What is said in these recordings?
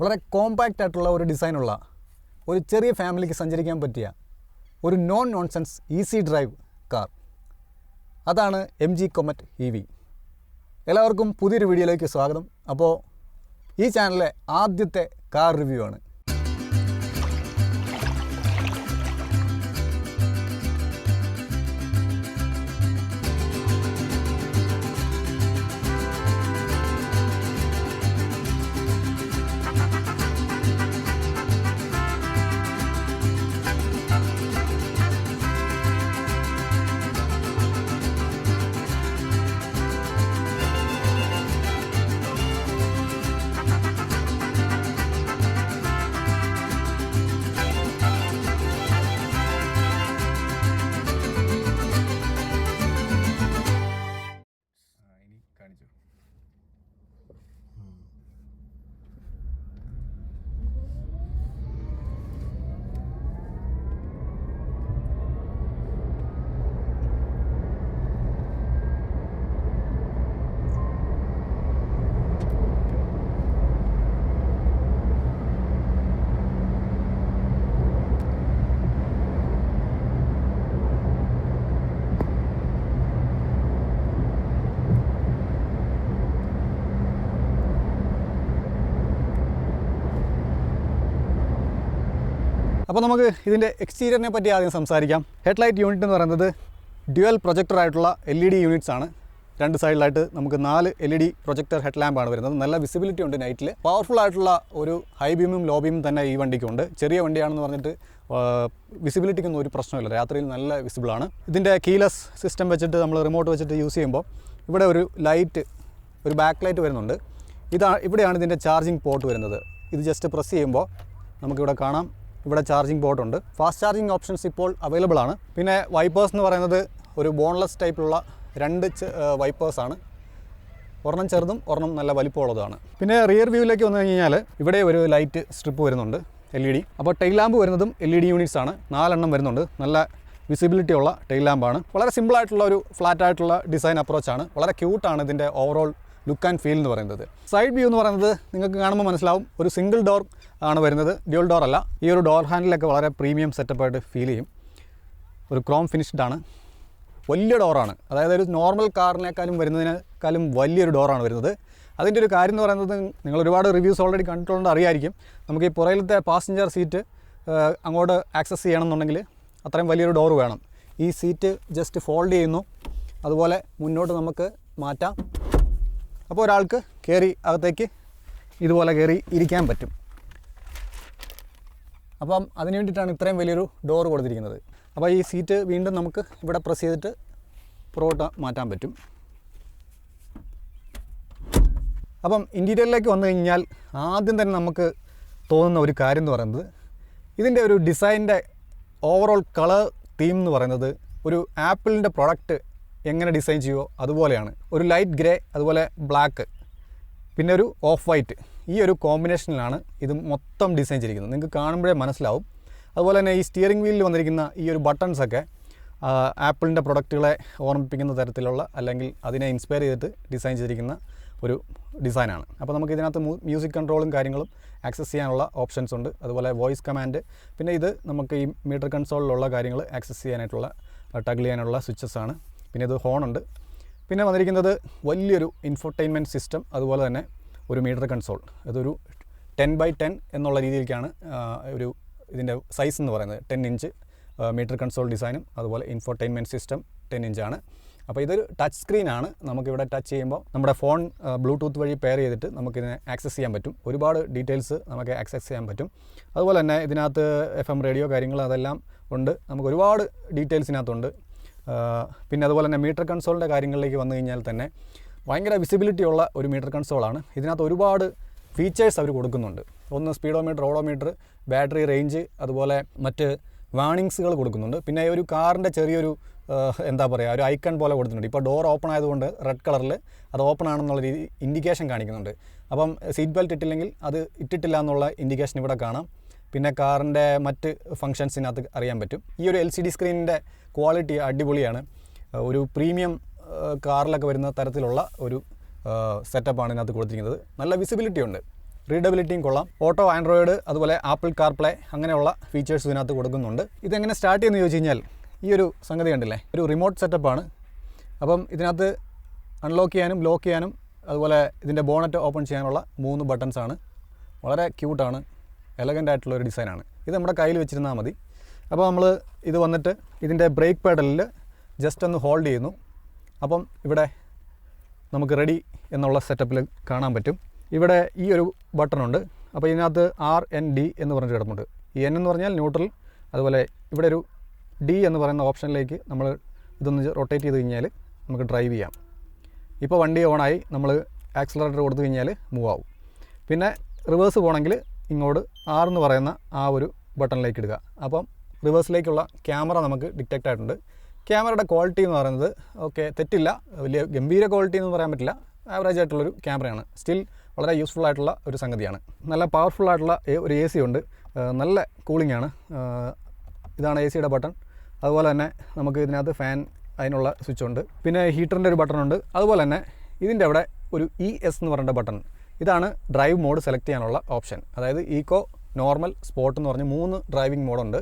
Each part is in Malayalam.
വളരെ കോമ്പാക്റ്റ് ആയിട്ടുള്ള ഒരു ഡിസൈനുള്ള ഒരു ചെറിയ ഫാമിലിക്ക് സഞ്ചരിക്കാൻ പറ്റിയ ഒരു non nonsense easy drive car അതാണ് M G comet E V എല്ലാവർക്കും പുതിയൊരു വീഡിയോയിലേക്ക് സ്വാഗതം. അപ്പോൾ ഈ ചാനലിലെ ആദ്യത്തെ കാർ റിവ്യൂ ആണ്. അപ്പോൾ നമുക്ക് ഇതിന്റെ എക്സ്റ്റീരിയറിനെ പറ്റി ആദ്യം സംസാരിക്കാം. ഹെഡ്ലൈറ്റ് യൂണിറ്റ് എന്ന് പറയുന്നത് ഡ്യുവൽ പ്രൊജക്ടർ ആയിട്ടുള്ള എൽ ഇ ഡി യൂണിറ്റ്സ് ആണ്. രണ്ട് സൈഡിലായിട്ട് നമുക്ക് നാല് L E D projector head ലാമ്പാണ് വരുന്നത്. നല്ല വിസിബിലിറ്റി ഉണ്ട് നൈറ്റിൽ പവർഫുൾ ആയിട്ടുള്ള ഒരു ഹൈ ബീമും ലോ ബീമും തന്നെ ഈ വണ്ടിക്കുണ്ട്. ചെറിയ വണ്ടിയാണെന്ന് പറഞ്ഞിട്ട് വിസിബിലിറ്റിക്കൊന്നും ഒരു പ്രശ്നമില്ല. രാത്രിയിൽ നല്ല വിസിബിളാണ് ഇതിന്റെ കീലെസ് സിസ്റ്റം വെച്ചിട്ട് നമ്മൾ റിമോട്ട് വെച്ചിട്ട് യൂസ് ചെയ്യുമ്പോൾ ഇവിടെ ഒരു ലൈറ്റ് ഒരു ബാക്ക് ലൈറ്റ് വരുന്നുണ്ട്. ഇതാ ഇവിടെയാണ് ഇതിന്റെ ചാർജിങ് പോർട്ട് വരുന്നത്. ഇത് ജസ്റ്റ് പ്രസ് ചെയ്യുമ്പോൾ നമുക്കിവിടെ കാണാം. ഇവിടെ ചാർജിങ് പോർട്ട് ഉണ്ട്. ഫാസ്റ്റ് ചാർജിങ് ഓപ്ഷൻസ് ഇപ്പോൾ അവൈലബിൾ ആണ്. പിന്നെ വൈപ്പേഴ്സ് എന്ന് പറയുന്നത് ഒരു ബോൺലെസ് ടൈപ്പിലുള്ള രണ്ട് വൈപ്പേഴ്സാണ് ഒരെണ്ണം ചെറുതും ഒരെണ്ണം നല്ല വലിപ്പമുള്ളതുമാണ്. പിന്നെ റിയർ വ്യൂവിലേക്ക് വന്നു കഴിഞ്ഞാൽ ഇവിടെ ഒരു ലൈറ്റ് സ്ട്രിപ്പ് വരുന്നുണ്ട് എൽ ഇ ഡി അപ്പോൾ ടൈൽ ലാമ്പ് വരുന്നതും എൽ ഇ ഡി യൂണിറ്റ്സ് ആണ്. നാലെണ്ണം വരുന്നുണ്ട്. നല്ല വിസിബിലിറ്റി ഉള്ള ടൈൽ ലാമ്പാണ് വളരെ സിമ്പിളായിട്ടുള്ള ഒരു ഫ്ലാറ്റ് ആയിട്ടുള്ള ഡിസൈൻ അപ്രോച്ചാണ് വളരെ ക്യൂട്ടാണ് ഇതിന്റെ ഓവറോൾ ലുക്ക് ആൻഡ് ഫീൽ എന്ന് പറയുന്നത്. സൈഡ് വ്യൂ എന്ന് പറയുന്നത് നിങ്ങൾക്ക് കാണുമ്പോൾ മനസ്സിലാവും. ഒരു സിംഗിൾ ഡോർ ആണ് വരുന്നത്. ഡ്യൂൾ ഡോർ അല്ല. ഈ ഒരു ഡോർ ഹാൻഡിലൊക്കെ വളരെ പ്രീമിയം സെറ്റപ്പായിട്ട് ഫീൽ ചെയ്യും. ഒരു ക്രോം ഫിനിഷ്ഡ് ആണ്. വലിയ ഡോറാണ് അതായത് ഒരു നോർമൽ കാറിനേക്കാളും വരുന്നതിനേക്കാളും വലിയൊരു ഡോറാണ് വരുന്നത്. അതിന്റെ ഒരു കാര്യം എന്ന് പറയുന്നത് നിങ്ങൾ ഒരുപാട് റിവ്യൂസ് ഓൾറെഡി കണ്ടിട്ടുള്ളത് അറിയായിരിക്കും. നമുക്ക് ഈ പുറയിലത്തെ പാസഞ്ചർ സീറ്റ് അങ്ങോട്ട് ആക്സസ് ചെയ്യണമെന്നുണ്ടെങ്കിൽ അത്രയും വലിയൊരു ഡോർ വേണം. ഈ സീറ്റ് ജസ്റ്റ് ഫോൾഡ് ചെയ്യുന്നു. അതുപോലെ മുന്നോട്ട് നമുക്ക് മാറ്റാം. അപ്പോൾ ഒരാൾക്ക് കയറി അകത്തേക്ക് ഇതുപോലെ കയറി ഇരിക്കാൻ പറ്റും. അപ്പം അതിന് വേണ്ടിയിട്ടാണ് ഇത്രയും വലിയൊരു ഡോർ കൊടുത്തിരിക്കുന്നത്. അപ്പോൾ ഈ സീറ്റ് വീണ്ടും നമുക്ക് ഇവിടെ പ്രസ് ചെയ്തിട്ട് പുറകോട്ട് മാറ്റാൻ പറ്റും. അപ്പം ഇന്റീരിയറിലേക്ക് വന്നു കഴിഞ്ഞാൽ ആദ്യം തന്നെ നമുക്ക് തോന്നുന്ന ഒരു കാര്യം എന്ന് പറയുന്നത് ഇതിന്റെ ഒരു ഡിസൈനിന്റെ ഓവറോൾ കളർ തീം എന്ന് പറയുന്നത് ഒരു ആപ്പിളിന്റെ പ്രൊഡക്റ്റ് എങ്ങനെ ഡിസൈൻ ചെയ്യുമോ അതുപോലെയാണ്. ഒരു ലൈറ്റ് ഗ്രേ അതുപോലെ ബ്ലാക്ക് പിന്നെ ഒരു ഓഫ് വൈറ്റ് ഈ ഒരു കോമ്പിനേഷനിലാണ് ഇത് മൊത്തം ഡിസൈൻ ചെയ്തിരിക്കുന്നത്. നിങ്ങൾക്ക് കാണുമ്പോഴേ മനസ്സിലാവും. അതുപോലെ തന്നെ ഈ സ്റ്റിയറിംഗ് വീലിൽ വന്നിരിക്കുന്ന ഈ ഒരു ബട്ടൺസൊക്കെ ആപ്പിളിന്റെ പ്രൊഡക്റ്റുകളെ ഓർമ്മിപ്പിക്കുന്ന തരത്തിലുള്ള അല്ലെങ്കിൽ അതിനെ ഇൻസ്പയർ ചെയ്തിട്ട് ഡിസൈൻ ചെയ്തിരിക്കുന്ന ഒരു ഡിസൈനാണ് അപ്പോൾ നമുക്ക് ഇതിനകത്ത് മ്യൂസിക് കൺട്രോളും കാര്യങ്ങളും ആക്സസ് ചെയ്യാനുള്ള ഓപ്ഷൻസ് ഉണ്ട്. അതുപോലെ വോയിസ് കമാൻഡ് പിന്നെ ഇത് നമുക്ക് ഈ മീറ്റർ കൺസോളിലുള്ള കാര്യങ്ങൾ ആക്സസ് ചെയ്യാനായിട്ടുള്ള ടഗ് ചെയ്യാനുള്ള സ്വിച്ചസ് ആണ്. പിന്നെ ഇത് ഹോണുണ്ട് പിന്നെ വന്നിരിക്കുന്നത് വലിയൊരു ഇൻഫർടൈൻമെന്റ് സിസ്റ്റം അതുപോലെ തന്നെ ഒരു മീറ്റർ കൺസോൾ. അതൊരു ടെൻ ബൈ ടെൻ എന്നുള്ള രീതിയിലേക്കാണ് ഒരു ഇതിന്റെ സൈസ് എന്ന് പറയുന്നത്. ടെൻ ഇഞ്ച് മീറ്റർ കൺസോൾ ഡിസൈനും അതുപോലെ ഇൻഫോർടൈൻമെന്റ് സിസ്റ്റം ടെൻ ഇഞ്ചാണ് അപ്പോൾ ഇതൊരു ടച്ച് സ്ക്രീനാണ് നമുക്കിവിടെ ടച്ച് ചെയ്യുമ്പോൾ നമ്മുടെ ഫോൺ ബ്ലൂടൂത്ത് വഴി പെയർ ചെയ്തിട്ട് നമുക്കിതിനെ ആക്സസ് ചെയ്യാൻ പറ്റും. ഒരുപാട് ഡീറ്റെയിൽസ് നമുക്ക് ആക്സസ് ചെയ്യാൻ പറ്റും. അതുപോലെ തന്നെ ഇതിനകത്ത് എഫ് എം റേഡിയോ കാര്യങ്ങൾ അതെല്ലാം ഉണ്ട്. നമുക്ക് ഒരുപാട് ഡീറ്റെയിൽസിനകത്തുണ്ട് പിന്നെ അതുപോലെ തന്നെ മീറ്റർ കൺസോളിന്റെ കാര്യങ്ങളിലേക്ക് വന്നു കഴിഞ്ഞാൽ തന്നെ ഭയങ്കര വിസിബിലിറ്റി ഉള്ള ഒരു മീറ്റർ കൺസോളാണ് ഇതിനകത്ത് ഒരുപാട് ഫീച്ചേഴ്സ് അവർ കൊടുക്കുന്നുണ്ട്. ഒന്ന് സ്പീഡോമീറ്റർ ഓഡോമീറ്റർ ബാറ്ററി റേഞ്ച് അതുപോലെ മറ്റ് വാണിങ്സുകൾ കൊടുക്കുന്നുണ്ട്. പിന്നെ ഒരു കാറിന്റെ ചെറിയൊരു എന്താ പറയുക ഒരു ഐക്കൺ പോലെ കൊടുത്തിട്ടുണ്ട്. ഇപ്പോൾ ഡോർ ഓപ്പൺ ആയതുകൊണ്ട് റെഡ് കളറിൽ അത് ഓപ്പൺ ആണെന്നുള്ള രീതി ഇൻഡിക്കേഷൻ കാണിക്കുന്നുണ്ട്. അപ്പം സീറ്റ് ബെൽറ്റ് ഇട്ടില്ലെങ്കിൽ അത് ഇട്ടിട്ടില്ല എന്നുള്ള ഇൻഡിക്കേഷൻ ഇവിടെ കാണാം. പിന്നെ കാറിന്റെ മറ്റ് ഫങ്ഷൻസിനകത്ത് അറിയാൻ പറ്റും. ഈ ഒരു എൽ സി ഡി സ്ക്രീനിന്റെ ക്വാളിറ്റി അടിപൊളിയാണ്. ഒരു പ്രീമിയം കാറിലൊക്കെ വരുന്ന തരത്തിലുള്ള ഒരു സെറ്റപ്പാണ് ഇതിനകത്ത് കൊടുത്തിരിക്കുന്നത്. നല്ല വിസിബിലിറ്റി ഉണ്ട്. റീഡബിലിറ്റിയും കൊള്ളാം. ഓട്ടോ ആൻഡ്രോയിഡ് അതുപോലെ ആപ്പിൾ കാർപ്ലേ അങ്ങനെയുള്ള ഫീച്ചേഴ്സ് ഇതിനകത്ത് കൊടുക്കുന്നുണ്ട്. ഇതെങ്ങനെ സ്റ്റാർട്ട് ചെയ്യുന്ന ചോദിച്ചു കഴിഞ്ഞാൽ ഈ ഒരു സംഗതി കണ്ടില്ലേ? ഒരു റിമോട്ട് സെറ്റപ്പാണ് അപ്പം ഇതിനകത്ത് അൺലോക്ക് ചെയ്യാനും ലോക്ക് ചെയ്യാനും അതുപോലെ ഇതിന്റെ ബോണറ്റ് ഓപ്പൺ ചെയ്യാനുള്ള മൂന്ന് ബട്ടൺസ് ആണ്. വളരെ ക്യൂട്ടാണ് എലഗന്റ് ആയിട്ടുള്ള ഒരു ഡിസൈനാണ് ഇത് നമ്മുടെ കയ്യിൽ വെച്ചിരുന്നാൽ മതി. അപ്പോൾ നമ്മൾ ഇത് വന്നിട്ട് ഇതിന്റെ ബ്രേക്ക് പാഡലിൽ ജസ്റ്റ് ഒന്ന് ഹോൾഡ് ചെയ്യുന്നു. അപ്പം ഇവിടെ നമുക്ക് റെഡി എന്നുള്ള സെറ്റപ്പിൽ കാണാൻ പറ്റും. ഇവിടെ ഈ ഒരു ബട്ടണുണ്ട് അപ്പോൾ ഇതിനകത്ത് ആർ എൻ ഡി എന്ന് പറഞ്ഞിട്ട് കിടപ്പുണ്ട്. എൻ എന്ന് പറഞ്ഞാൽ ന്യൂട്രൽ അതുപോലെ ഇവിടെ ഒരു ഡി എന്ന് പറയുന്ന ഓപ്ഷനിലേക്ക് നമ്മൾ ഇതൊന്ന് റൊട്ടേറ്റ് ചെയ്ത് കഴിഞ്ഞാൽ നമുക്ക് ഡ്രൈവ് ചെയ്യാം. ഇപ്പോൾ വണ്ടി ഓണായി നമ്മൾ ആക്സിലറേറ്റർ കൊടുത്തു കഴിഞ്ഞാൽ മൂവ് ആവും. പിന്നെ റിവേഴ്സ് പോകണമെങ്കിൽ ഇങ്ങോട്ട് ആർ എന്ന് പറയുന്ന ആ ഒരു ബട്ടണിലേക്ക് ഇടുക. അപ്പം റിവേഴ്സിലേക്കുള്ള ക്യാമറ നമുക്ക് ഡിറ്റക്റ്റ് ആയിട്ടുണ്ട്. ക്യാമറയുടെ ക്വാളിറ്റി എന്ന് പറയുന്നത് ഓക്കെ തെറ്റില്ല. വലിയ ഗംഭീര ക്വാളിറ്റി എന്ന് പറയാൻ പറ്റില്ല. ആവറേജ് ആയിട്ടുള്ളൊരു ക്യാമറയാണ്. സ്റ്റിൽ വളരെ യൂസ്ഫുൾ ആയിട്ടുള്ള ഒരു സംഗതിയാണ്. നല്ല പവർഫുൾ ആയിട്ടുള്ള ഒരു എ സി ഉണ്ട്. നല്ല കൂളിംഗ് ആണ്. ഇതാണ് എ സിയുടെ ബട്ടൺ അതുപോലെ തന്നെ നമുക്ക് ഇതിനകത്ത് ഫാൻ അതിനുള്ള സ്വിച്ച് ഉണ്ട്. പിന്നെ ഹീറ്ററിന്റെ ഒരു ബട്ടൺ ഉണ്ട്. അതുപോലെ തന്നെ ഇതിന്റെ അവിടെ ഒരു ഇ എസ് എന്ന് പറയുന്ന ബട്ടൺ ഇതാണ് ഡ്രൈവ് മോഡ് സെലക്ട് ചെയ്യാനുള്ള ഓപ്ഷൻ അതായത് ഈക്കോ നോർമൽ സ്പോട്ട് എന്ന് പറഞ്ഞ് മൂന്ന് ഡ്രൈവിംഗ് മോഡുണ്ട്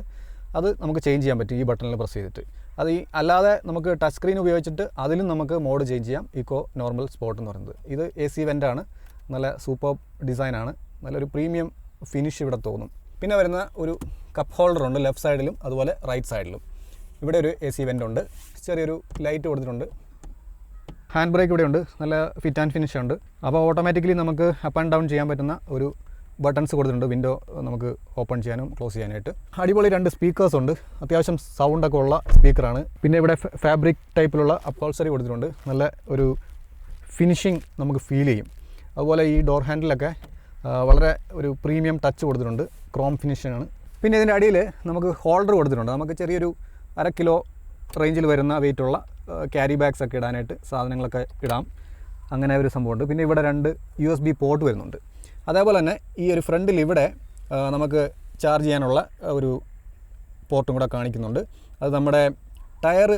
അത് നമുക്ക് ചേഞ്ച് ചെയ്യാൻ പറ്റും ഈ ബട്ടണിൽ പ്രസ് ചെയ്തിട്ട്. അത് ഈ അല്ലാതെ നമുക്ക് ടച്ച് സ്ക്രീൻ ഉപയോഗിച്ചിട്ട് അതിലും നമുക്ക് മോഡ് ചേഞ്ച് ചെയ്യാം. ഇക്കോ നോർമൽ സ്പോട്ട് എന്ന് പറയുന്നത്. ഇത് എ സി വെന്റാണ് നല്ല സൂപ്പർ ഡിസൈനാണ് നല്ലൊരു പ്രീമിയം ഫിനിഷ് ഇവിടെ തോന്നും. പിന്നെ വരുന്ന ഒരു കപ്പ് ഹോൾഡർ ഉണ്ട് ലെഫ്റ്റ് സൈഡിലും അതുപോലെ റൈറ്റ് സൈഡിലും ഇവിടെ ഒരു എ സി വെന്റ് ഉണ്ട്. ചെറിയൊരു ലൈറ്റ് കൊടുത്തിട്ടുണ്ട്. ഹാൻഡ് ബ്രേക്ക് ഇവിടെ ഉണ്ട്. നല്ല ഫിറ്റ് ആൻഡ് ഫിനിഷ് ഉണ്ട്. അപ്പോൾ ഓട്ടോമാറ്റിക്കലി നമുക്ക് അപ്പ് ആൻഡ് ഡൗൺ ചെയ്യാൻ പറ്റുന്ന ഒരു ബട്ടൺസ് കൊടുത്തിട്ടുണ്ട്. വിൻഡോ നമുക്ക് ഓപ്പൺ ചെയ്യാനും ക്ലോസ് ചെയ്യാനായിട്ട് അടിപൊളി രണ്ട് സ്പീക്കേഴ്സ് ഉണ്ട്. അത്യാവശ്യം സൗണ്ടൊക്കെ ഉള്ള സ്പീക്കറാണ് പിന്നെ ഇവിടെ ഫാബ്രിക് ടൈപ്പിലുള്ള അപ്പോൾസറി കൊടുത്തിട്ടുണ്ട്. നല്ല ഒരു ഫിനിഷിങ് നമുക്ക് ഫീൽ ചെയ്യും. അതുപോലെ ഈ ഡോർ ഹാൻഡിലൊക്കെ വളരെ ഒരു പ്രീമിയം ടച്ച് കൊടുത്തിട്ടുണ്ട്. ക്രോം ഫിനിഷാണ് പിന്നെ ഇതിന്റെ അടിയിൽ നമുക്ക് ഹോൾഡർ കൊടുത്തിട്ടുണ്ട്. നമുക്ക് ചെറിയൊരു അര കിലോ റേഞ്ചിൽ വരുന്ന വെയിറ്റുള്ള ക്യാരി ബാഗ്സ് ഒക്കെ ഇടാനായിട്ട് സാധനങ്ങളൊക്കെ ഇടാം. അങ്ങനെ ഒരു സംഭവമുണ്ട്. പിന്നെ ഇവിടെ രണ്ട് യു എസ് ബി പോർട്ട് വരുന്നുണ്ട്. അതേപോലെ തന്നെ ഈ ഒരു ഫ്രണ്ടിൽ ഇവിടെ നമുക്ക് ചാർജ് ചെയ്യാനുള്ള ഒരു പോർട്ടും കൂടെ കാണിക്കുന്നുണ്ട്. അത് നമ്മുടെ ടയർ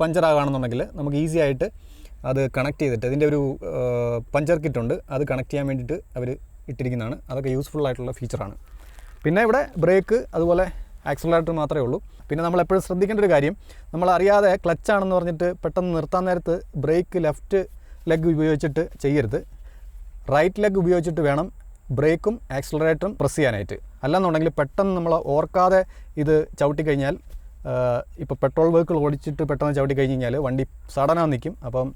പഞ്ചറാകുകയാണെന്നുണ്ടെങ്കിൽ നമുക്ക് ഈസി ആയിട്ട് അത് കണക്ട് ചെയ്തിട്ട് ഇതിന്റെ ഒരു പഞ്ചർ കിറ്റുണ്ട് അത് കണക്ട് ചെയ്യാൻ വേണ്ടിയിട്ട് അവർ ഇട്ടിരിക്കുന്നതാണ്. അതൊക്കെ യൂസ്ഫുൾ ആയിട്ടുള്ള ഫീച്ചറാണ് പിന്നെ ഇവിടെ ബ്രേക്ക് അതുപോലെ ആക്സിലറേറ്റർ മാത്രമേ ഉള്ളൂ. പിന്നെ നമ്മൾ എപ്പോഴും ശ്രദ്ധിക്കേണ്ട ഒരു കാര്യം നമ്മൾ അറിയാതെ ക്ലച്ച് ആണെന്ന് പറഞ്ഞിട്ട് പെട്ടെന്ന് നിർത്താൻ നേരത്ത് ബ്രേക്ക് ലെഫ്റ്റ് ലെഗ് ഉപയോഗിച്ചിട്ട് ചെയ്യരുത്. റൈറ്റ് ലെഗ് ഉപയോഗിച്ചിട്ട് വേണം ബ്രേക്കും ആക്സിലറേറ്ററും പ്രസ് ചെയ്യാനായിട്ട്. അല്ലാന്നുണ്ടെങ്കിൽ പെട്ടെന്ന് നമ്മൾ ഓർക്കാതെ ഇത് ചവിട്ടിക്കഴിഞ്ഞാൽ ഇപ്പോൾ പെട്രോൾ വെഹിക്കിൾ ഓടിച്ചിട്ട് പെട്ടെന്ന് ചവിട്ടി കഴിഞ്ഞ് കഴിഞ്ഞാൽ വണ്ടി സഡനാ നിൽക്കും അപ്പം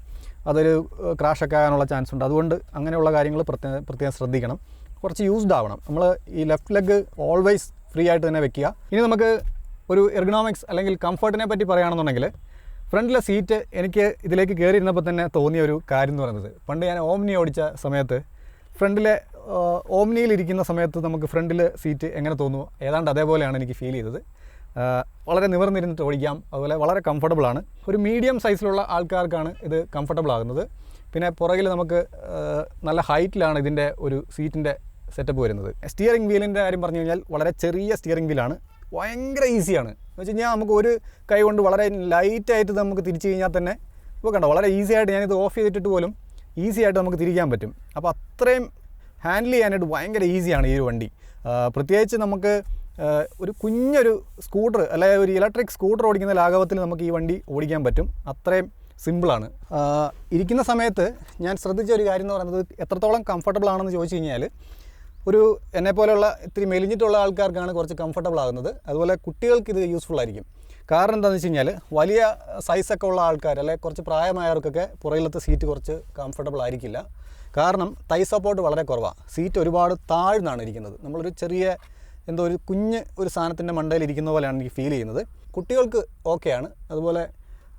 അതൊരു ക്രാഷൊക്കെ ആകാനുള്ള ചാൻസ് ഉണ്ട്. അതുകൊണ്ട് അങ്ങനെയുള്ള കാര്യങ്ങൾ പ്രത്യേകം പ്രത്യേകം ശ്രദ്ധിക്കണം. കുറച്ച് യൂസ്ഡ് ആവണം. നമ്മൾ ഈ ലെഫ്റ്റ് ലെഗ് ഓൾവേസ് ഫ്രീ ആയിട്ട് തന്നെ വെക്കുക. ഇനി നമുക്ക് ഒരു എർഗണോമിക്സ് അല്ലെങ്കിൽ കംഫർട്ടിനെ പറ്റി പറയുകയാണെന്നുണ്ടെങ്കിൽ ഫ്രണ്ടിലെ സീറ്റ് എനിക്ക് ഇതിലേക്ക് കയറിയിരുന്നപ്പോൾ തന്നെ തോന്നിയ ഒരു കാര്യം എന്ന് പറയുന്നത്. പണ്ട് ഞാൻ ഓംനി ഓടിച്ച സമയത്ത് ഫ്രണ്ടിലെ ഓംനിയിൽ ഇരിക്കുന്ന സമയത്ത് നമുക്ക് ഫ്രണ്ടിൽ സീറ്റ് എങ്ങനെ തോന്നുമോ ഏതാണ്ട് അതേപോലെയാണ് എനിക്ക് ഫീൽ ചെയ്തത്. വളരെ നിവർന്നിരുന്നിട്ട് ഓടിക്കാം. അതുപോലെ വളരെ കംഫർട്ടബിൾ ആണ്. ഒരു മീഡിയം സൈസിലുള്ള ആൾക്കാർക്കാണ് ഇത് കംഫർട്ടബിൾ ആകുന്നത്. പിന്നെ പുറകിൽ നമുക്ക് നല്ല ഹൈറ്റിലാണ് ഇതിന്റെ ഒരു സീറ്റിന്റെ സെറ്റപ്പ് വരുന്നത്. സ്റ്റിയറിംഗ് വീലിന്റെ കാര്യം പറഞ്ഞു കഴിഞ്ഞാൽ വളരെ ചെറിയ സ്റ്റിയറിംഗ് വീലാണ് ഭയങ്കര ഈസിയാണ് എന്ന് വെച്ച് കഴിഞ്ഞാൽ നമുക്ക് ഒരു കൈ കൊണ്ട് വളരെ ലൈറ്റായിട്ട് നമുക്ക് തിരിച്ചു കഴിഞ്ഞാൽ തന്നെ ഇപ്പോൾ കണ്ടോ വളരെ ഈസി ആയിട്ട് ഞാനിത് ഓഫ് ചെയ്തിട്ട് പോലും ഈസി ആയിട്ട് നമുക്ക് തിരിക്കാൻ പറ്റും. അപ്പോൾ അത്രയും ഹാൻഡിൽ ചെയ്യാനായിട്ട് ഭയങ്കര ഈസിയാണ് ഈ ഒരു വണ്ടി. പ്രത്യേകിച്ച് നമുക്ക് ഒരു കുഞ്ഞൊരു സ്കൂട്ടർ അല്ലെങ്കിൽ ഒരു ഇലക്ട്രിക് സ്കൂട്ടർ ഓടിക്കുന്ന ലാഘവത്തിൽ നമുക്ക് ഈ വണ്ടി ഓടിക്കാൻ പറ്റും. അത്രയും സിമ്പിളാണ് ഇരിക്കുന്ന സമയത്ത് ഞാൻ ശ്രദ്ധിച്ച ഒരു കാര്യം എന്ന് പറയുന്നത് എത്രത്തോളം കംഫർട്ടബിൾ ആണെന്ന് ചോദിച്ചു കഴിഞ്ഞാൽ ഒരു എന്നെ പോലെയുള്ള ഇത്തിരി മെലിഞ്ഞിട്ടുള്ള ആൾക്കാർക്കാണ് കുറച്ച് കംഫർട്ടബിൾ ആകുന്നത്. അതുപോലെ കുട്ടികൾക്ക് ഇത് യൂസ്ഫുൾ ആയിരിക്കും. കാരണം എന്താണെന്ന് വെച്ച് കഴിഞ്ഞാൽ വലിയ സൈസൊക്കെ ഉള്ള ആൾക്കാർ അല്ലെ കുറച്ച് പ്രായമായവർക്കൊക്കെ പുറകിലത്തെ സീറ്റ് കുറച്ച് കംഫർട്ടബിൾ ആയിരിക്കില്ല. കാരണം തൈ സപ്പോർട്ട് വളരെ കുറവാണ് സീറ്റ് ഒരുപാട് താഴ്ന്നാണ് ഇരിക്കുന്നത്. നമ്മളൊരു ചെറിയ എന്തോ ഒരു കുഞ്ഞ് ഒരു സാധനത്തിന്റെ മണ്ടയിൽ ഇരിക്കുന്ന പോലെയാണ് എനിക്ക് ഫീൽ ചെയ്യുന്നത്. കുട്ടികൾക്ക് ഓക്കെയാണ് അതുപോലെ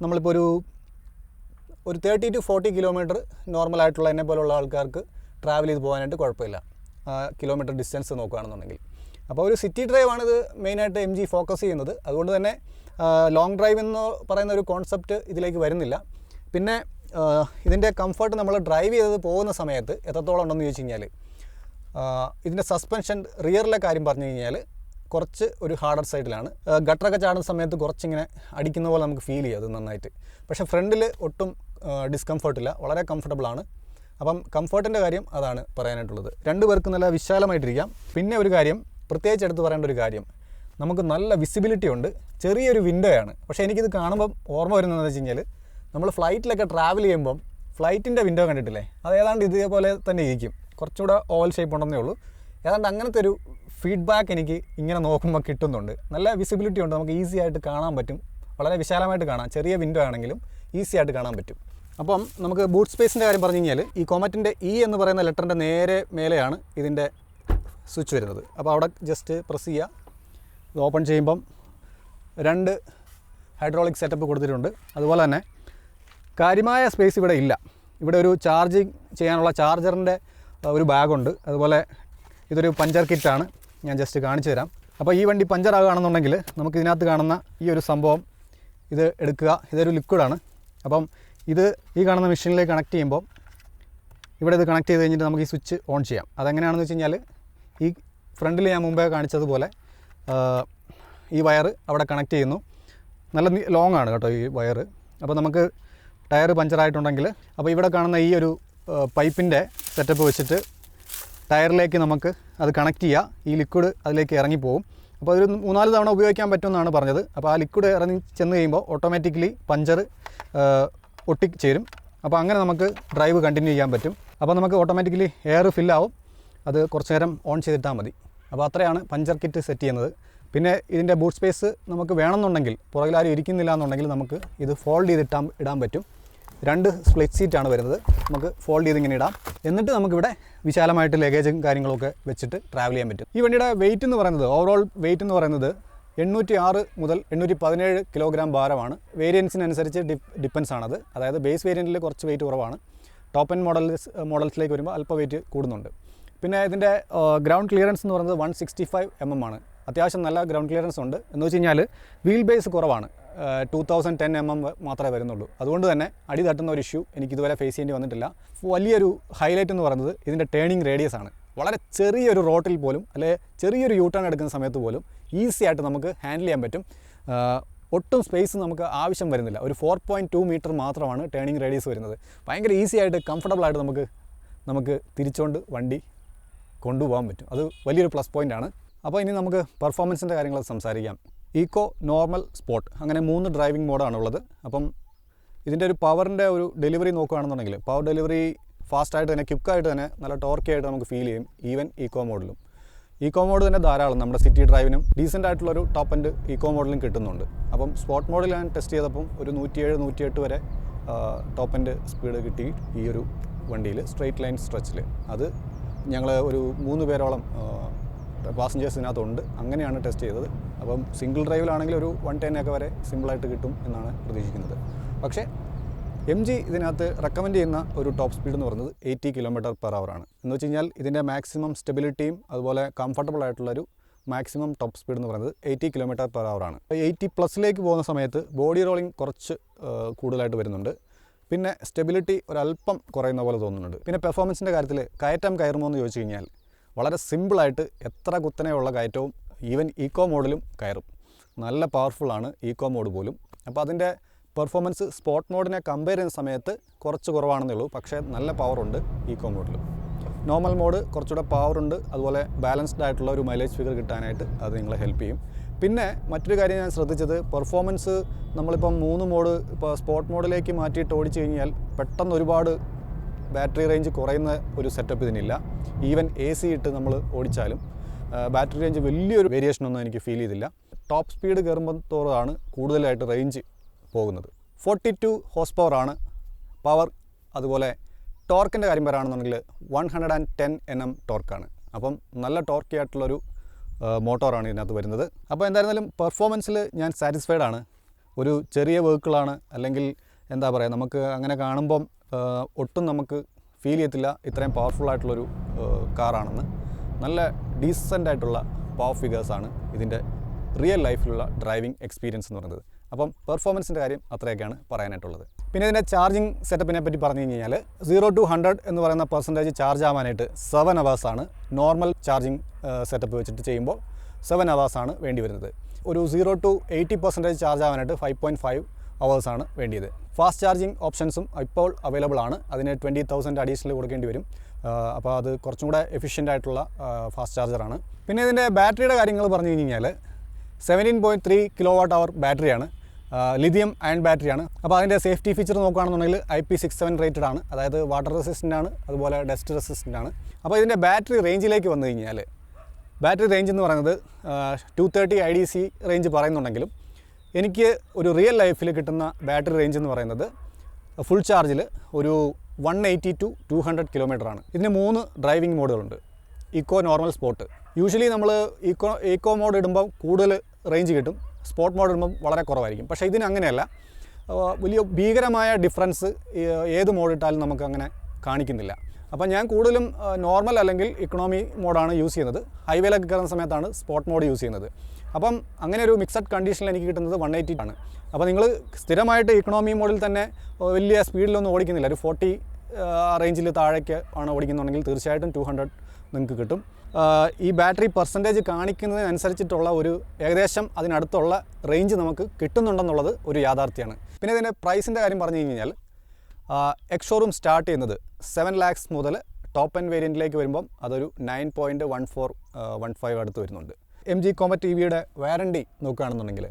നമ്മളിപ്പോൾ ഒരു ഒരു തേർട്ടി ടു ഫോർട്ടി കിലോമീറ്റർ നോർമലായിട്ടുള്ള എന്നെ പോലുള്ള ആൾക്കാർക്ക് ട്രാവൽ ചെയ്ത് പോകാനായിട്ട് കുഴപ്പമില്ല. കിലോമീറ്റർ ഡിസ്റ്റൻസ് നോക്കുകയാണെന്നുണ്ടെങ്കിൽ. അപ്പോൾ ഒരു സിറ്റി ഡ്രൈവാണ് ഇത് മെയിനായിട്ട് എം ജി ഫോക്കസ് ചെയ്യുന്നത്. അതുകൊണ്ട് തന്നെ ലോങ് ഡ്രൈവ് എന്ന് പറയുന്ന ഒരു കോൺസെപ്റ്റ് ഇതിലേക്ക് വരുന്നില്ല. പിന്നെ ഇതിന്റെ കംഫർട്ട് നമ്മൾ ഡ്രൈവ് ചെയ്തത് പോകുന്ന സമയത്ത് എത്രത്തോളം ഉണ്ടെന്ന് ചോദിച്ചു കഴിഞ്ഞാൽ ഇതിന്റെ സസ്പെൻഷൻ റിയറിലെ കാര്യം പറഞ്ഞു കഴിഞ്ഞാൽ കുറച്ച് ഒരു ഹാർഡർ സൈഡിലാണ്. ഗട്ടറൊക്കെ ചാടുന്ന സമയത്ത് കുറച്ചിങ്ങനെ അടിക്കുന്ന പോലെ നമുക്ക് ഫീൽ ചെയ്യും അത് നന്നായിട്ട്. പക്ഷേ ഫ്രണ്ടിൽ ഒട്ടും ഡിസ്കംഫർട്ടില്ല വളരെ കംഫർട്ടബിൾ ആണ്. അപ്പം കംഫർട്ടിന്റെ കാര്യം അതാണ് പറയാനായിട്ടുള്ളത്. രണ്ട് പേർക്ക് നല്ല വിശാലമായിട്ടിരിക്കാം. പിന്നെ ഒരു കാര്യം പ്രത്യേകിച്ച് എടുത്ത് പറയേണ്ട ഒരു കാര്യം. നമുക്ക് നല്ല വിസിബിലിറ്റി ഉണ്ട്. ചെറിയൊരു വിൻഡോ ആണ്. പക്ഷേ എനിക്കിത് കാണുമ്പം ഓർമ്മ വരുന്നതെന്ന് വെച്ച് കഴിഞ്ഞാൽ നമ്മൾ ഫ്ലൈറ്റിലൊക്കെ ട്രാവൽ ചെയ്യുമ്പം ഫ്ലൈറ്റിന്റെ വിൻഡോ കണ്ടിട്ടില്ലേ? അത് ഏതാണ്ട് ഇതേപോലെ തന്നെ ഇരിക്കും. കുറച്ചുകൂടെ ഓവൽ ഷേപ്പ് ഉണ്ടെന്നേ ഉള്ളൂ. ഏതാണ്ട് അങ്ങനത്തെ ഒരു ഫീഡ്ബാക്ക് എനിക്ക് ഇങ്ങനെ നോക്കുമ്പോൾ കിട്ടുന്നുണ്ട്. നല്ല വിസിബിലിറ്റി ഉണ്ട്. നമുക്ക് ഈസി ആയിട്ട് കാണാൻ പറ്റും. വളരെ വിശാലമായിട്ട് കാണാം. ചെറിയ വിൻഡോ ആണെങ്കിലും ഈസി ആയിട്ട് കാണാൻ പറ്റും. അപ്പം നമുക്ക് ബൂട്ട് സ്പേസിന്റെ കാര്യം പറഞ്ഞു കഴിഞ്ഞാൽ ഈ കോമറ്റിന്റെ ഇ എന്ന് പറയുന്ന ലെറ്ററിന്റെ നേരെ മേലെയാണ് ഇതിന്റെ സ്വിച്ച് വരുന്നത്. അപ്പോൾ അവിടെ ജസ്റ്റ് പ്രസ് ചെയ്യുക ഇത് ഓപ്പൺ ചെയ്യുമ്പം രണ്ട് ഹൈഡ്രോളിക് സെറ്റപ്പ് കൊടുത്തിട്ടുണ്ട്. അതുപോലെ തന്നെ കാര്യമായ സ്പേസ് ഇവിടെ ഇല്ല. ഇവിടെ ഒരു ചാർജിങ് ചെയ്യാനുള്ള ചാർജറിന്റെ ഒരു ബാഗുണ്ട് അതുപോലെ ഇതൊരു പഞ്ചർ കിറ്റാണ് ഞാൻ ജസ്റ്റ് കാണിച്ചു തരാം. അപ്പോൾ ഈ വണ്ടി പഞ്ചർ ആകുകയാണെന്നുണ്ടെങ്കിൽ നമുക്ക് ഇതിനകത്ത് കാണുന്ന ഈ ഒരു സംഭവം ഇത് എടുക്കുക. ഇതൊരു ലിക്വിഡാണ് അപ്പം ഇത് ഈ കാണുന്ന മെഷീനിലേക്ക് കണക്ട് ചെയ്യുമ്പോൾ ഇവിടെ ഇത് കണക്ട് ചെയ്ത് കഴിഞ്ഞിട്ട് നമുക്ക് ഈ സ്വിച്ച് ഓൺ ചെയ്യാം. അതെങ്ങനെയാണെന്ന് വെച്ച് കഴിഞ്ഞാൽ ഈ ഫ്രണ്ടിൽ ഞാൻ മുമ്പേ കാണിച്ചതുപോലെ ഈ വയർ അവിടെ കണക്ട് ചെയ്യുന്നു. നല്ല ലോങ് ആണ് കേട്ടോ ഈ വയർ അപ്പോൾ നമുക്ക് ടയർ പഞ്ചറായിട്ടുണ്ടെങ്കിൽ അപ്പോൾ ഇവിടെ കാണുന്ന ഈ ഒരു പൈപ്പിന്റെ സെറ്റപ്പ് വെച്ചിട്ട് ടയറിലേക്ക് നമുക്ക് അത് കണക്ട് ചെയ്യുക ഈ ലിക്വിഡ് അതിലേക്ക് ഇറങ്ങിപ്പോവും അപ്പോൾ അതൊരു മൂന്നാൽ തവണ ഉപയോഗിക്കാൻ പറ്റുമെന്നാണ് പറഞ്ഞത്. അപ്പോൾ ആ ലിക്വിഡ് ഇറങ്ങി ചെന്ന് കഴിയുമ്പോൾ ഓട്ടോമാറ്റിക്കലി പഞ്ചർ ഒട്ടിച്ചേരും. അപ്പോൾ അങ്ങനെ നമുക്ക് ഡ്രൈവ് കണ്ടിന്യൂ ചെയ്യാൻ പറ്റും. അപ്പോൾ നമുക്ക് ഓട്ടോമാറ്റിക്കലി എയർ ഫില്ലാവും അത് കുറച്ച് നേരം ഓൺ ചെയ്തിട്ടാൽ മതി. അപ്പോൾ അത്രയാണ് പഞ്ചർ കിറ്റ് സെറ്റ് ചെയ്യുന്നത്. പിന്നെ ഇതിന്റെ ബൂട്ട് സ്പേസ് നമുക്ക് വേണമെന്നുണ്ടെങ്കിൽ പുറകിൽ ആരും ഇരിക്കുന്നില്ല എന്നുണ്ടെങ്കിൽ നമുക്ക് ഇത് ഫോൾഡ് ചെയ്തിട്ടാൻ ഇടാൻ പറ്റും. രണ്ട് സ്പ്ലിറ്റ് സീറ്റാണ് വരുന്നത്. നമുക്ക് ഫോൾഡ് ചെയ്ത് ഇങ്ങനെ ഇടാം. എന്നിട്ട് നമുക്കിവിടെ വിശാലമായിട്ട് ലഗേജും കാര്യങ്ങളൊക്കെ വെച്ചിട്ട് ട്രാവൽ ചെയ്യാൻ പറ്റും. ഈ വണ്ടിയുടെ വെയിറ്റ് എന്ന് പറയുന്നത് ഓവറോൾ വെയിറ്റ് എന്ന് പറയുന്നത് എണ്ണൂറ്റി ആറ് മുതൽ എണ്ണൂറ്റി പതിനേഴ് കിലോഗ്രാം ഭാരമാണ്. വേരിയൻസിനനുസരിച്ച് ഡി ഡിപ്പെൻസ് ആണത് അതായത് ബേസ് വേരിയന്റിൽ കുറച്ച് വെയിറ്റ് കുറവാണ്. ടോപ്പ് എൻ മോഡൽസ് മോഡൽസിലേക്ക് വരുമ്പോൾ അല്പ വെയിറ്റ് കൂടുന്നുണ്ട്. പിന്നെ ഇതിന്റെ ഗ്രൗണ്ട് ക്ലിയറൻസ് എന്ന് പറയുന്നത് one sixty five M M ആണ്. അത്യാവശ്യം നല്ല ഗ്രൗണ്ട് ക്ലിയറൻസ് ഉണ്ട്. എന്ന് വെച്ച് കഴിഞ്ഞാൽ വീൽ ബേസ് കുറവാണ്. Two thousand ten M M മാത്രമേ വരുന്നുള്ളൂ. അതുകൊണ്ട് തന്നെ അടി തട്ടുന്ന ഒരു ഇഷ്യൂ എനിക്ക് ഇതുവരെ ഫേസ് ചെയ്യേണ്ടി വന്നിട്ടില്ല. വലിയൊരു ഹൈലൈറ്റ് എന്ന് പറയുന്നത് ഇതിന്റെ ടേണിംഗ് റേഡിയസ് ആണ്. വളരെ ചെറിയൊരു റോട്ടിൽ പോലും അല്ലെ ചെറിയൊരു യൂ ടേൺ എടുക്കുന്ന സമയത്ത് പോലും ഈസി ആയിട്ട് നമുക്ക് ഹാൻഡിൽ ചെയ്യാൻ പറ്റും. ഒട്ടും സ്പേസ് നമുക്ക് ആവശ്യം വരുന്നില്ല. ഒരു ഫോർ പോയിന്റ് ടു മീറ്റർ മാത്രമാണ് ടേണിംഗ് റേഡിയസ് വരുന്നത്. ഭയങ്കര ഈസി ആയിട്ട് കംഫർട്ടബിൾ ആയിട്ട് നമുക്ക് നമുക്ക് തിരിച്ചുകൊണ്ട് വണ്ടി കൊണ്ടുപോകാൻ പറ്റും. അത് വലിയൊരു പ്ലസ് പോയിന്റ് ആണ്. അപ്പോൾ ഇനി നമുക്ക് പെർഫോമൻസിന്റെ കാര്യങ്ങൾ സംസാരിക്കാം. ഈക്കോ നോർമൽ സ്പോട്ട് അങ്ങനെ മൂന്ന് ഡ്രൈവിംഗ് മോഡാണ് ഉള്ളത്. അപ്പം ഇതിന്റെ ഒരു പവറിന്റെ ഒരു ഡെലിവറി നോക്കുകയാണെന്നുണ്ടെങ്കിൽ പവർ ഡെലിവറി ഫാസ്റ്റായിട്ട് തന്നെ ക്വിക്കായിട്ട് തന്നെ നല്ല ടോർക്കി ആയിട്ട് നമുക്ക് ഫീൽ ചെയ്യും ഈവൻ ഈക്കോ മോഡിലും ഈക്കോ മോഡ് തന്നെ ധാരാളം. നമ്മുടെ സിറ്റി ഡ്രൈവിനും ഡീസന്റ് ആയിട്ടുള്ളൊരു ടോപ്പ് ആൻഡ് ഈക്കോ മോഡലും കിട്ടുന്നുണ്ട്. അപ്പം സ്പോട്ട് മോഡൽ ഞാൻ ടെസ്റ്റ് ചെയ്തപ്പം ഒരു നൂറ്റിയേഴ് നൂറ്റിയെട്ട് വരെ ടോപ്പ് ആൻഡ് സ്പീഡ് കിട്ടി ഈ ഒരു വണ്ടിയിൽ സ്ട്രെയിറ്റ് ലൈൻ സ്ട്രെച്ചിൽ അത് ഞങ്ങൾ ഒരു മൂന്ന് പേരോളം പാസഞ്ചേഴ്സിനകത്തുണ്ട് അങ്ങനെയാണ് ടെസ്റ്റ് ചെയ്തത്. അപ്പം സിംഗിൾ ഡ്രൈവിലാണെങ്കിൽ ഒരു വൺ ടെൻ ഒക്കെ വരെ സിമ്പിളായിട്ട് കിട്ടും എന്നാണ് പ്രതീക്ഷിക്കുന്നത്. പക്ഷേ എം ജി ഇതിനകത്ത് റെക്കമെൻഡ് ചെയ്യുന്ന ഒരു ടോപ്പ് സ്പീഡ് എന്ന് പറയുന്നത് എയ്റ്റി കിലോമീറ്റർ പെർ അവർ ആണ്. എന്ന് വെച്ച് കഴിഞ്ഞാൽ ഇതിന്റെ മാക്സിമം സ്റ്റെബിലിറ്റിയും അതുപോലെ കംഫർട്ടബിൾ ആയിട്ടുള്ളൊരു മാക്സിമം ടോപ്പ് സ്പീഡ് എന്ന് പറയുന്നത് എയ്റ്റി കിലോമീറ്റർ പെർ അവർ ആണ്. എയ്റ്റി പ്ലസിലേക്ക് പോകുന്ന സമയത്ത് ബോഡി റോളിംഗ് കുറച്ച് കൂടുതലായിട്ട് വരുന്നുണ്ട്. പിന്നെ സ്റ്റെബിലിറ്റി ഒരല്പം കുറയുന്ന പോലെ തോന്നുന്നുണ്ട്. പിന്നെ പെർഫോമൻസിന്റെ കാര്യത്തിൽ കയറ്റം കയറുമോ എന്ന് ചോദിച്ചു കഴിഞ്ഞാൽ വളരെ സിമ്പിളായിട്ട് എത്ര കുത്തനെയുള്ള കയറ്റവും ഈവൻ ഈക്കോ മോഡിലും കയറും. നല്ല പവർഫുള്ളാണ് ഈക്കോ മോഡ് പോലും. അപ്പോൾ അതിന്റെ പെർഫോമൻസ് സ്പോട്ട് മോഡിനെ കമ്പയർ ചെയ്യുന്ന സമയത്ത് കുറച്ച് കുറവാണെന്നേ ഉള്ളൂ. പക്ഷേ നല്ല പവർ പവറുണ്ട് ഈക്കോ മോഡിൽ നോർമൽ മോഡ് കുറച്ചുകൂടെ ഉണ്ട്. അതുപോലെ ബാലൻസ്ഡ് ആയിട്ടുള്ള ഒരു മൈലേജ് ഫിഗർ കിട്ടാനായിട്ട് അത് നിങ്ങളെ ഹെൽപ്പ് ചെയ്യും. പിന്നെ മറ്റൊരു കാര്യം ഞാൻ ശ്രദ്ധിച്ചത് പെർഫോമൻസ് നമ്മളിപ്പം മൂന്ന് മോഡ് ഇപ്പോൾ സ്പോട്ട് മോഡിലേക്ക് മാറ്റിയിട്ട് ഓടിച്ചു കഴിഞ്ഞാൽ പെട്ടെന്ന് ഒരുപാട് ബാറ്ററി റേഞ്ച് കുറയുന്ന ഒരു സെറ്റപ്പ് ഇതിനില്ല. ഈവൻ എ സി ഇട്ട് നമ്മൾ ഓടിച്ചാലും ബാറ്ററി റേഞ്ച് വലിയൊരു വേരിയേഷൻ ഒന്നും എനിക്ക് ഫീൽ ചെയ്തില്ല. ടോപ്പ് സ്പീഡ് കയറുമ്പോൾ തോറാണ് കൂടുതലായിട്ട് റേഞ്ച് പോകുന്നത്. ഫോർട്ടി ടു ഹോസ് പവർ ആണ് പവർ അതുപോലെ ടോർക്കിന്റെ കാര്യം പറയുകയാണെന്നുണ്ടെങ്കിൽ one hundred and ten N M ടോർക്കാണ് അപ്പം നല്ല ടോർക്കി ആയിട്ടുള്ളൊരു മോട്ടോറാണ് ഇതിനകത്ത് വരുന്നത്. അപ്പോൾ എന്തായിരുന്നാലും പെർഫോമൻസിൽ ഞാൻ സാറ്റിസ്ഫൈഡ് ആണ്. ഒരു ചെറിയ വെഹിക്കിളാണ് അല്ലെങ്കിൽ എന്താ പറയുക നമുക്ക് അങ്ങനെ കാണുമ്പം ഒട്ടും നമുക്ക് ഫീൽ ചെയ്യത്തില്ല. ഇത്രയും പവർഫുൾ ആയിട്ടുള്ളൊരു കാറാണെന്ന് നല്ല ഡീസന്റ് ആയിട്ടുള്ള പവർ ഫിഗേഴ്സാണ് ഇതിന്റെ റിയൽ ലൈഫിലുള്ള ഡ്രൈവിംഗ് എക്സ്പീരിയൻസ് എന്ന് പറയുന്നത്. അപ്പം പെർഫോമൻസിന്റെ കാര്യം അത്രയൊക്കെയാണ് പറയാനായിട്ടുള്ളത്. പിന്നെ ഇതിന്റെ ചാർജിങ് സെറ്റപ്പിനെ പറ്റി പറഞ്ഞു കഴിഞ്ഞാൽ സീറോ ടു ഹൺഡ്രഡ് എന്ന് പറയുന്ന പെർസെന്റേജ് ചാർജ് ആവാനായിട്ട് സെവൻ ആണ് നോർമൽ ചാർജിങ് സെറ്റപ്പ് വെച്ചിട്ട് ചെയ്യുമ്പോൾ സെവൻ ആണ് വേണ്ടി വരുന്നത്. ഒരു zero two eighty percentage charge ആവാനായിട്ട് ഫൈവ് പോയിന്റ് ഫൈവ് അവേഴ്സാണ് വേണ്ടിയത്. ഫാസ്റ്റ് ചാർജിങ് ഓപ്ഷൻസും ഇപ്പോൾ അവൈലബിൾ ആണ്. അതിന് ട്വന്റി തൗസൻഡ് അഡീഷണൽ കൊടുക്കേണ്ടി വരും. അപ്പോൾ അത് കുറച്ചും കൂടെ എഫിഷ്യന്റ് ആയിട്ടുള്ള ഫാസ്റ്റ് ചാർജറാണ് പിന്നെ ഇതിന്റെ ബാറ്ററിയുടെ കാര്യങ്ങൾ പറഞ്ഞു കഴിഞ്ഞാൽ seventeen point three kilowatt hour ബാറ്ററിയാണ് ലിഥിയം അയൺ ബാറ്ററിയാണ്. അപ്പോൾ അതിന്റെ സേഫ്റ്റി ഫീച്ചർ നോക്കുകയാണെന്നുണ്ടെങ്കിൽ I P six seven rated ആണ് അതായത് വാട്ടർ റെസിസ്റ്റന്റ് ആണ് അതുപോലെ ഡസ്റ്റ് റെസിസ്റ്റന്റ് ആണ് അപ്പോൾ ഇതിന്റെ ബാറ്ററി റേഞ്ചിലേക്ക് വന്നു കഴിഞ്ഞാൽ ബാറ്ററി റേഞ്ച് എന്ന് പറയുന്നത് two thirty I D C range പറയുന്നുണ്ടെങ്കിലും എനിക്ക് ഒരു റിയൽ ലൈഫിൽ കിട്ടുന്ന ബാറ്ററി റേഞ്ച് എന്ന് പറയുന്നത് ഫുൾ ചാർജിൽ ഒരു one eighty two two hundred kilometer ആണ്. ഇതിന് മൂന്ന് ഡ്രൈവിംഗ് മോഡുകളുണ്ട് ഇക്കോ നോർമൽ സ്പോട്ട് യൂഷ്വലി നമ്മൾ ഇക്കോ ഇക്കോ മോഡ് ഇടുമ്പോൾ കൂടുതൽ റേഞ്ച് കിട്ടും. സ്പോട്ട് മോഡ് ഇടുമ്പം വളരെ കുറവായിരിക്കും. പക്ഷേ ഇതിന് അങ്ങനെയല്ല. വലിയ ഭീകരമായ ഡിഫറൻസ് ഏത് മോഡ് ഇട്ടാലും നമുക്ക് അങ്ങനെ കാണിക്കുന്നില്ല. അപ്പം ഞാൻ കൂടുതലും നോർമൽ അല്ലെങ്കിൽ ഇക്കണോമി മോഡാണ് യൂസ് ചെയ്യുന്നത്. ഹൈവേയിലൊക്കെ കയറുന്ന സമയത്താണ് സ്പോട്ട് മോഡ് യൂസ് ചെയ്യുന്നത്. അപ്പം അങ്ങനെ ഒരു മിക്സഡ് കണ്ടീഷനിൽ എനിക്ക് കിട്ടുന്നത് വൺ എയ്റ്റി ആണ്. അപ്പോൾ നിങ്ങൾ സ്ഥിരമായിട്ട് ഇക്കണോമി മോഡിൽ തന്നെ വലിയ സ്പീഡിലൊന്നും ഓടിക്കുന്നില്ല. ഒരു ഫോർട്ടി റേഞ്ചിൽ താഴേക്ക് ആണ് ഓടിക്കുന്നുണ്ടെങ്കിൽ തീർച്ചയായിട്ടും ടു ഹൺഡ്രഡ് നിങ്ങൾക്ക് കിട്ടും. ഈ ബാറ്ററി പെർസെന്റേജ് കാണിക്കുന്നതിനനുസരിച്ചിട്ടുള്ള ഒരു ഏകദേശം അതിനടുത്തുള്ള റേഞ്ച് നമുക്ക് കിട്ടുന്നുണ്ടെന്നുള്ളത് ഒരു യാഥാർത്ഥ്യമാണ്. പിന്നെ ഇതിന്റെ പ്രൈസിന്റെ കാര്യം പറഞ്ഞു കഴിഞ്ഞാൽ എക്സ് ഷോറൂം സ്റ്റാർട്ട് ചെയ്യുന്നത് സെവൻ ലാക്സ് മുതൽ ടോപ്പ് എൻ വേരിയന്റിലേക്ക് വരുമ്പം അതൊരു nine point one four one five അടുത്ത് വരുന്നുണ്ട്. എം ജി കോമറ്റ് ടി വിയുടെ വാറണ്ടി നോക്കുകയാണെന്നുണ്ടെങ്കിൽ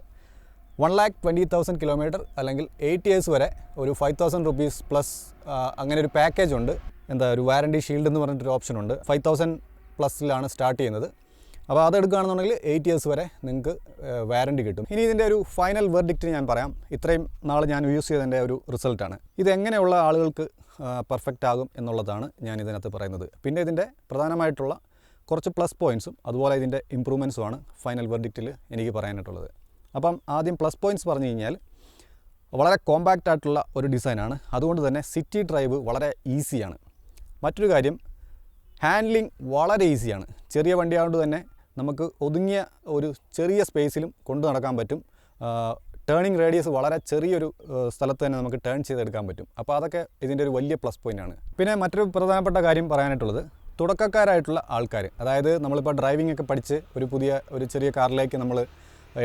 one lakh twenty thousand kilometer അല്ലെങ്കിൽ എയ്റ്റ് ഇയേഴ്സ് വരെ ഒരു ഫൈവ് തൗസൻഡ് റുപ്പീസ് പ്ലസ് അങ്ങനെ ഒരു പാക്കേജ് ഉണ്ട്. എന്താ ഒരു വാറണ്ടി ഷീൽഡ് എന്ന് പറഞ്ഞിട്ടൊരു ഓപ്ഷൻ ഉണ്ട്. ഫൈവ് തൗസൻഡ് പ്ലസിലാണ് സ്റ്റാർട്ട് ചെയ്യുന്നത്. അപ്പോൾ അതെടുക്കുകയാണെന്നുണ്ടെങ്കിൽ എയ്റ്റ് ഇയേഴ്സ് വരെ നിങ്ങൾക്ക് വാറണ്ടി കിട്ടും. ഇനി ഇതിന്റെ ഒരു ഫൈനൽ വെർഡിക്റ്റ് ഞാൻ പറയാം. ഇത്രയും നാൾ ഞാൻ യൂസ് ചെയ്തതിന്റെ ഒരു റിസൾട്ടാണ് ഇതെങ്ങനെയുള്ള ആളുകൾക്ക് പെർഫെക്റ്റ് ആകും എന്നുള്ളതാണ് ഞാൻ ഇതിനകത്ത് പറയുന്നത്. പിന്നെ ഇതിന്റെ പ്രധാനമായിട്ടുള്ള കുറച്ച് പ്ലസ് പോയിൻസും അതുപോലെ ഇതിന്റെ ഇമ്പ്രൂവ്മെൻസുമാണ് ഫൈനൽ വെർഡിക്റ്റിൽ എനിക്ക് പറയാനായിട്ടുള്ളത്. അപ്പം ആദ്യം പ്ലസ് പോയിന്റ്സ് പറഞ്ഞു കഴിഞ്ഞാൽ വളരെ കോമ്പാക്റ്റ് ആയിട്ടുള്ള ഒരു ഡിസൈനാണ് അതുകൊണ്ട് തന്നെ സിറ്റി ഡ്രൈവ് വളരെ ഈസിയാണ് മറ്റൊരു കാര്യം ഹാൻഡ്ലിംഗ് വളരെ ഈസിയാണ് ചെറിയ വണ്ടിയായതുകൊണ്ട് തന്നെ നമുക്ക് ഒതുങ്ങിയ ഒരു ചെറിയ സ്പേസിലും കൊണ്ടു നടക്കാൻ പറ്റും. ടേണിംഗ് റേഡിയസ് വളരെ ചെറിയൊരു സ്ഥലത്ത് തന്നെ നമുക്ക് ടേൺ ചെയ്തെടുക്കാൻ പറ്റും. അപ്പോൾ അതൊക്കെ ഇതിന്റെ ഒരു വലിയ പ്ലസ് പോയിന്റാണ് പിന്നെ മറ്റൊരു പ്രധാനപ്പെട്ട കാര്യം പറയാനായിട്ടുള്ളത് തുടക്കക്കാരായിട്ടുള്ള ആൾക്കാർ അതായത് നമ്മളിപ്പോൾ ഡ്രൈവിംഗ് ഒക്കെ പഠിച്ച് ഒരു പുതിയ ഒരു ചെറിയ കാറിലേക്ക് നമ്മൾ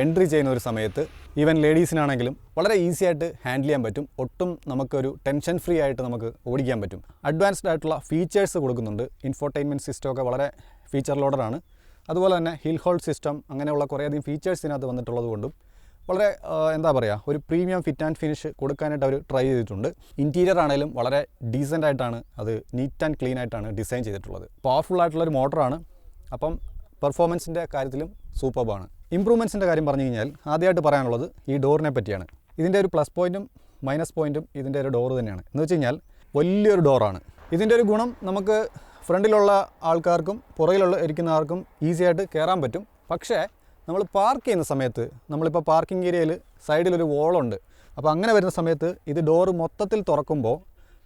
എൻട്രി ചെയ്യുന്ന ഒരു സമയത്ത് ഈവൻ ലേഡീസിനാണെങ്കിലും വളരെ ഈസി ആയിട്ട് ഹാൻഡിൽ ചെയ്യാൻ പറ്റും. ഒട്ടും നമുക്കൊരു ടെൻഷൻ ഫ്രീ ആയിട്ട് നമുക്ക് ഓടിക്കാൻ പറ്റും. അഡ്വാൻസ്ഡ് ആയിട്ടുള്ള ഫീച്ചേഴ്സ് കൊടുക്കുന്നുണ്ട്. ഇൻഫോർടൈൻമെന്റ് സിസ്റ്റം ഒക്കെ വളരെ ഫീച്ചർ ലോഡറാണ് അതുപോലെ തന്നെ ഹിൽ ഹോൾഡ് സിസ്റ്റം അങ്ങനെയുള്ള കുറേയധികം ഫീച്ചേഴ്സ് ഇതിനകത്ത് വന്നിട്ടുള്ളത് കൊണ്ടും വളരെ എന്താ പറയുക ഒരു പ്രീമിയം ഫിറ്റ് ആൻഡ് ഫിനിഷ് കൊടുക്കാനായിട്ട് അവർ ട്രൈ ചെയ്തിട്ടുണ്ട്. ഇന്റീരിയർ ആണെങ്കിലും വളരെ ഡീസന്റ് ആയിട്ടാണ് അത് നീറ്റ് ആൻഡ് ക്ലീൻ ആയിട്ടാണ് ഡിസൈൻ ചെയ്തിട്ടുള്ളത്. പവർഫുൾ ആയിട്ടുള്ള ഒരു മോട്ടറാണ് അപ്പം പെർഫോമൻസിന്റെ കാര്യത്തിലും സൂപ്പർബാണ് ഇമ്പ്രൂവ്മെന്റ്സിന്റെ കാര്യം പറഞ്ഞു കഴിഞ്ഞാൽ ആദ്യമായിട്ട് പറയാനുള്ളത് ഈ ഡോറിനെ പറ്റിയാണ്. ഇതിന്റെ ഒരു പ്ലസ് പോയിന്റും മൈനസ് പോയിന്റും ഇതിന്റെ ഒരു ഡോറ് തന്നെയാണ്. എന്ന് വെച്ച് കഴിഞ്ഞാൽ വലിയൊരു ഡോറാണ്. ഇതിന്റെ ഒരു ഗുണം നമുക്ക് ഫ്രണ്ടിലുള്ള ആൾക്കാർക്കും പുറകിലുള്ള ഇരിക്കുന്നവർക്കും ഈസി ആയിട്ട് കയറാൻ പറ്റും. പക്ഷേ നമ്മൾ പാർക്ക് ചെയ്യുന്ന സമയത്ത് നമ്മളിപ്പോൾ പാർക്കിംഗ് ഏരിയയിൽ സൈഡിലൊരു വോളുണ്ട് അപ്പോൾ അങ്ങനെ വരുന്ന സമയത്ത് ഇത് ഡോറ് മൊത്തത്തിൽ തുറക്കുമ്പോൾ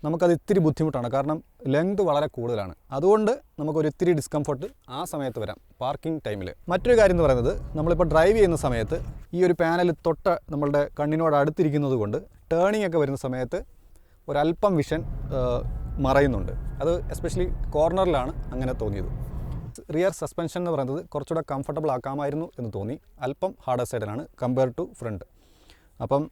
നമുക്കത് ഇത്തിരി ബുദ്ധിമുട്ടാണ്. കാരണം ലെങ്ത് വളരെ കൂടുതലാണ്. അതുകൊണ്ട് നമുക്കൊരു ഇത്തിരി ഡിസ്കംഫർട്ട് ആ സമയത്ത് വരാം പാർക്കിംഗ് ടൈമിൽ മറ്റൊരു കാര്യം എന്ന് പറയുന്നത് നമ്മളിപ്പോൾ ഡ്രൈവ് ചെയ്യുന്ന സമയത്ത് ഈ ഒരു പാനൽ തൊട്ട് നമ്മളുടെ കണ്ണിനോട് അടുത്തിരിക്കുന്നത് കൊണ്ട് ടേണിംഗ് ഒക്കെ വരുന്ന സമയത്ത് ഒരല്പം വിഷൻ മറയുന്നുണ്ട്. അത് എസ്പെഷ്യലി കോർണറിലാണ് അങ്ങനെ തോന്നിയത്. റിയർ സസ്പെൻഷൻ എന്ന് പറയുന്നത് കുറച്ചുകൂടെ കംഫർട്ടബിൾ ആക്കാമായിരുന്നു എന്ന് തോന്നി. അല്പം ഹാർഡർ സൈഡിലാണ് കമ്പയർ ടു ഫ്രണ്ട് അപ്പം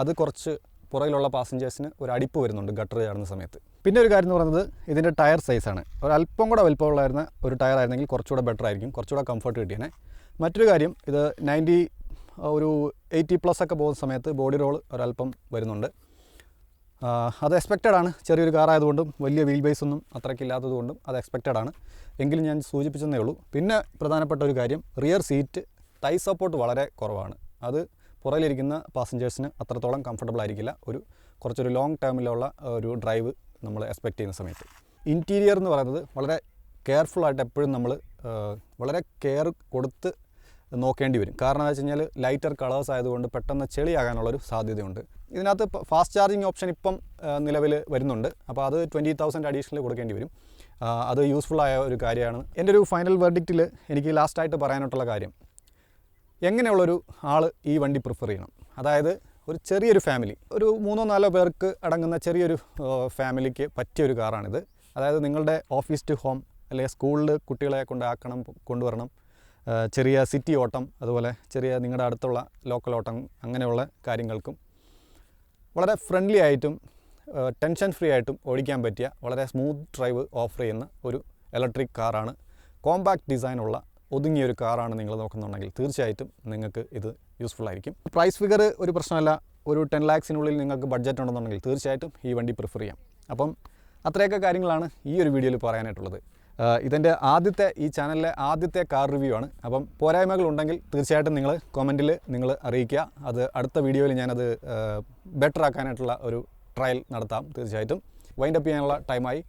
അത് കുറച്ച് പുറകിലുള്ള പാസഞ്ചേഴ്സിന് ഒരു അടിപ്പ് വരുന്നുണ്ട് ഗട്ടർ ചാടുന്ന സമയത്ത്. പിന്നെ ഒരു കാര്യം എന്ന് പറയുന്നത് ഇതിന്റെ ടയർ സൈസാണ് ഒരു അല്പം കൂടെ വലിപ്പമുള്ളായിരുന്ന ഒരു ടയർ ആയിരുന്നെങ്കിൽ കുറച്ചുകൂടെ ബെറ്റർ ആയിരിക്കും കുറച്ചുകൂടെ കംഫർട്ട് കിട്ടിയേനെ. മറ്റൊരു കാര്യം ഇത് നയന്റി ഒരു എയ്റ്റി പ്ലസ് ഒക്കെ പോകുന്ന സമയത്ത് ബോഡി റോൾ ഒരല്പം വരുന്നുണ്ട്. അത് എക്സ്പെക്റ്റഡ് ആണ്. ചെറിയൊരു കാറായതുകൊണ്ടും വലിയ വീൽ ബേസ് ഒന്നും അത്രയ്ക്ക് ഇല്ലാത്തതുകൊണ്ടും അത് എക്സ്പെക്റ്റഡ് ആണ്. എങ്കിലും ഞാൻ സൂചിപ്പിച്ചെന്നേ ഉള്ളൂ. പിന്നെ പ്രധാനപ്പെട്ട ഒരു കാര്യം റിയർ സീറ്റ് തൈ സപ്പോർട്ട് വളരെ കുറവാണ്. അത് പുറകിലിരിക്കുന്ന പാസഞ്ചേഴ്സിന് അത്രത്തോളം കംഫർട്ടബിൾ ആയിരിക്കില്ല. ഒരു കുറച്ചൊരു ലോങ് ടേമിലുള്ള ഒരു ഡ്രൈവ് നമ്മൾ എക്സ്പെക്റ്റ് ചെയ്യുന്ന സമയത്ത്. ഇന്റീരിയർ എന്ന് പറയുന്നത് വളരെ കെയർഫുള്ളായിട്ട് എപ്പോഴും നമ്മൾ വളരെ കെയർ കൊടുത്ത് നോക്കേണ്ടി വരും. കാരണം എന്താ വെച്ച് കഴിഞ്ഞാൽ ലൈറ്റർ കളേഴ്സ് ആയതുകൊണ്ട് പെട്ടെന്ന് ചെളിയാകാനുള്ളൊരു സാധ്യതയുണ്ട്. ഇതിനകത്ത് ഫാസ്റ്റ് ചാർജിങ് ഓപ്ഷൻ ഇപ്പം നിലവിൽ വരുന്നുണ്ട്. അപ്പോൾ അത് ട്വന്റി തൗസൻഡ് അഡീഷണൽ കൊടുക്കേണ്ടി വരും. അത് യൂസ്ഫുള്ളായ ഒരു കാര്യമാണ്. എന്റെ ഒരു ഫൈനൽ വെർഡിക്റ്റിൽ എനിക്ക് ലാസ്റ്റായിട്ട് പറയാനായിട്ടുള്ള കാര്യം. എങ്ങനെയുള്ളൊരു ആൾ ഈ വണ്ടി പ്രിഫർ ചെയ്യണം? അതായത് ഒരു ചെറിയൊരു ഫാമിലി ഒരു മൂന്നോ നാലോ പേർക്ക് അടങ്ങുന്ന ചെറിയൊരു ഫാമിലിക്ക് ഫാമിലിക്ക് പറ്റിയൊരു കാറാണിത് അതായത് നിങ്ങളുടെ ഓഫീസ് ടു ഹോം അല്ലെങ്കിൽ സ്കൂളിൽ കുട്ടികളെ കൊണ്ടാക്കണം കൊണ്ടുവരണം. ചെറിയ സിറ്റി ഓട്ടം അതുപോലെ ചെറിയ നിങ്ങളുടെ അടുത്തുള്ള ലോക്കൽ ഓട്ടം അങ്ങനെയുള്ള കാര്യങ്ങൾക്കും വളരെ ഫ്രണ്ട്ലി ആയിട്ടും ടെൻഷൻ ഫ്രീ ആയിട്ടും ഓടിക്കാൻ പറ്റിയ വളരെ സ്മൂത്ത് ഡ്രൈവ് ഓഫർ ചെയ്യുന്ന ഒരു ഇലക്ട്രിക് കാറാണ് കോമ്പാക്ട് ഡിസൈനുള്ള ഒതുങ്ങിയ ഒരു കാറാണ് നിങ്ങൾ നോക്കുന്നുണ്ടെങ്കിൽ തീർച്ചയായിട്ടും നിങ്ങൾക്ക് ഇത് യൂസ്ഫുൾ ആയിരിക്കും. പ്രൈസ് ഫിഗർ ഒരു പ്രശ്നമല്ല. ഒരു ടെൻ ലാക്സിനുള്ളിൽ നിങ്ങൾക്ക് ബഡ്ജറ്റ് ഉണ്ടെന്നുണ്ടെങ്കിൽ തീർച്ചയായിട്ടും ഈ വണ്ടി പ്രിഫർ ചെയ്യാം. അപ്പം അത്രയൊക്കെ കാര്യങ്ങളാണ് ഈ ഒരു വീഡിയോയിൽ പറയാനായിട്ടുള്ളത്. ഇതിന്റെ ആദ്യത്തെ ഈ ചാനലിലെ ആദ്യത്തെ കാർ റിവ്യൂ ആണ്. അപ്പം പോരായ്മകൾ ഉണ്ടെങ്കിൽ തീർച്ചയായിട്ടും നിങ്ങൾ കമന്റിൽ നിങ്ങൾ അറിയിക്കുക. അത് അടുത്ത വീഡിയോയിൽ ഞാനത് ബെറ്റർ ആക്കാനായിട്ടുള്ള ഒരു ട്രയൽ നടത്താം തീർച്ചയായിട്ടും. വൈൻഡപ്പ് ചെയ്യാനുള്ള ടൈമായി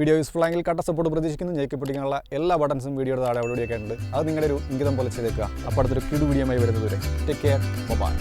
വീഡിയോ യൂസ്ഫുൾ ആയെങ്കിൽ കട്ട സപ്പോർട്ട് പ്രതീക്ഷിക്കുന്നു. ഞെക്കി പിടിക്കാനുള്ള എല്ലാ ബട്ടൺസും വീഡിയോയുടെ താഴെ അവിടെയൊക്കെ ഉണ്ട്. അത് നിങ്ങളുടെ ഒരു ഇംഗിതം പോലെ ചെയ്തേക്കുക. അപ്പോൾ അടുത്തൊരു കിടു വരുന്നത് വരെ ടേക്ക് കെയർ ബൈ